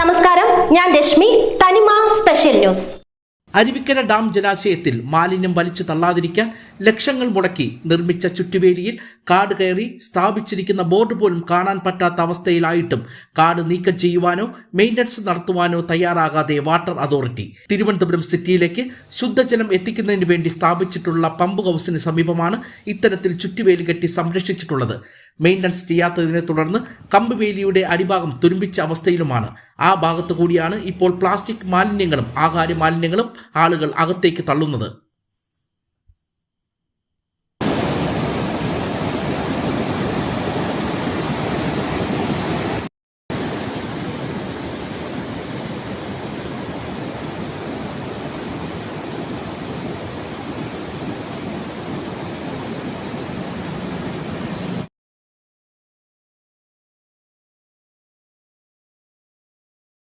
നമസ്കാരം ഞാൻ Reshmi Thanima special news. Aruvikkara dam ജലാശയത്തിൽ മാലിന്യം വലിച്ചു തള്ളാതിരിക്കാൻ ലക്ഷങ്ങൾ മുടക്കി നിർമ്മിച്ച ചുറ്റുവേലിയിൽ കാട് കയറി സ്ഥാപിച്ചിരിക്കുന്ന ബോർഡ് പോലും കാണാൻ പറ്റാത്ത അവസ്ഥയിലായിട്ടും കാട് നീക്കം ചെയ്യുവാനോ മെയിന്റനൻസ് നടത്തുവാനോ തയ്യാറാകാതെ വാട്ടർ അതോറിറ്റി തിരുവനന്തപുരം സിറ്റിയിലേക്ക് ശുദ്ധജലം എത്തിക്കുന്നതിന് വേണ്ടി സ്ഥാപിച്ചിട്ടുള്ള പമ്പ് ഹൗസിന് സമീപമാണ് ഇത്തരത്തിൽ ചുറ്റുവേലി കെട്ടി സംരക്ഷിച്ചിട്ടുള്ളത്. മെയിന്റനൻസ് ചെയ്യാത്തതിനെ തുടർന്ന് കമ്പുവേലിയുടെ അടിഭാഗം തുരുമ്പിച്ച അവസ്ഥയിലുമാണ്. ആ ഭാഗത്തു കൂടിയാണ് ഇപ്പോൾ പ്ലാസ്റ്റിക് മാലിന്യങ്ങളും ആഹാര മാലിന്യങ്ങളും ആളുകൾ അകത്തേക്ക് തള്ളുന്നത്.